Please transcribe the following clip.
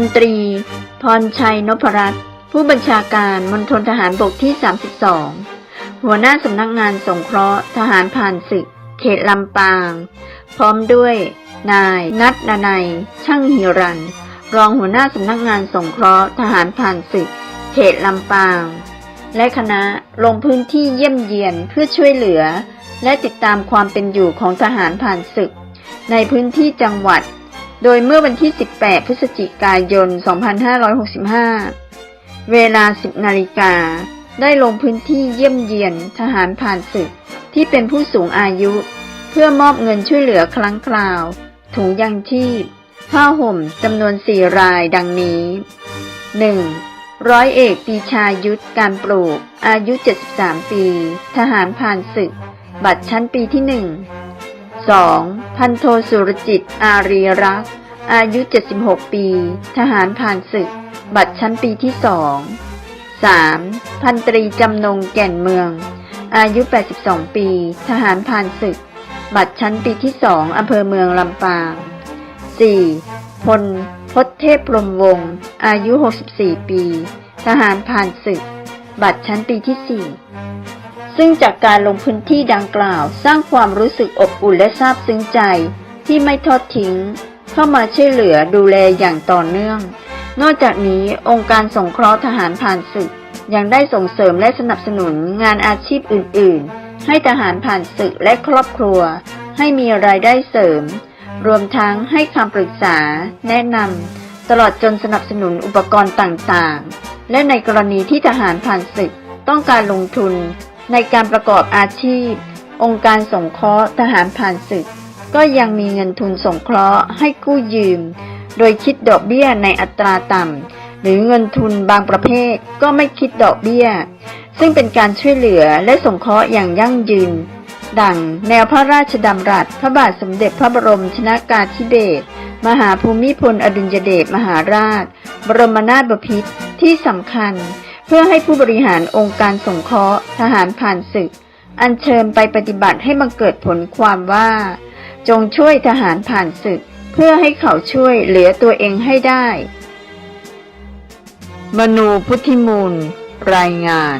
ลตรี พรชัยนพรัตน์ผู้บัญชาการมณฑลทหารบกที่ 32 หัวหน้าสำนักงานสงเคราะห์ทหารผ่านศึก เขตลำปาง พร้อมด้วย นาย นัทดนัยช่างหิรัน รองหัวหน้าสำนักงานสงเคราะห์ทหารผ่านศึก เขตลำปาง และคณะลงพื้นที่เยี่ยมเยียนเพื่อช่วยเหลือ และติดตามความเป็นอยู่ของทหารผ่านศึก ในพื้นที่จังหวัด โดยเมื่อวันที่ 18 พฤศจิกายน 2565 เวลา 10 นาฬิกา ได้ลงพื้นที่เยี่ยมเยียนทหารผ่านศึกที่เป็นผู้สูงอายุ เพื่อมอบเงินช่วยเหลือครั้งคราว ถุงยังชีพ ผ้าห่มจำนวน 4 รายดังนี้ 1. ร้อยเอกปีชายุทธการปลูก อายุ 73 ปี ทหารผ่านศึก บัตรชั้นปีที่ 1 2. พันโทสุรจิต อารีรักษ์อายุ 76 ปี ทหารผ่านศึก บัตรชั้นปีที่2 3. พันตรีจำนงแก่นเมือง อายุ 82 ปี ทหารผ่านศึก บัตรชั้นปีที่2องอำเภอเมืองลำปาง 4. พลพศเทพพรมวงศ์อายุ 64 ปี ทหารผ่านศึก บัตรชั้นปีที่ 4 ซึ่งจากการลงพื้นที่ดังกล่าวสร้างความรู้สึกอบอุ่นและซาบซึ้งใจ ที่ไม่ทอดทิ้ง เข้ามาช่วยเหลือดูแลอย่างต่อเนื่อง นอกจากนี้องค์การสงเคราะห์ทหารผ่านศึก ยังได้ส่งเสริมและสนับสนุนงานอาชีพอื่น ๆ ให้ทหารผ่านศึกและครอบครัว ให้มีรายได้เสริม รวมทั้งให้คำปรึกษา แนะนำตลอดจนสนับสนุนอุปกรณ์ต่าง ๆ และในกรณีที่ทหารผ่านศึกต้องการลงทุน ในการประกอบอาชีพ องค์การสงเคราะห์ทหารผ่านศึก ก็ยังมีเงินทุนสงเคราะห์ให้กู้ยืม โดยคิดดอกเบี้ยในอัตราต่ำหรือเงินทุนบางประเภทก็ไม่คิดดอกเบี้ย ซึ่งเป็นการช่วยเหลือและสงเคราะห์อย่างยั่งยืน ดังแนวพระราชดำรัสพระบาทสมเด็จพระบรมชนากาธิเบศรมหาภูมิพลอดุลยเดชมหาราช บรมนาถบพิตรที่สำคัญ เพื่อให้ผู้บริหารองค์การสงเคราะห์ทหารผ่านศึก อัญเชิญไปปฏิบัติให้บังเกิดผลความว่า จงช่วยทหารผ่านศึก เพื่อให้เขาช่วยเหลือตัวเองให้ได้ มนูพุทธิมูล รายงาน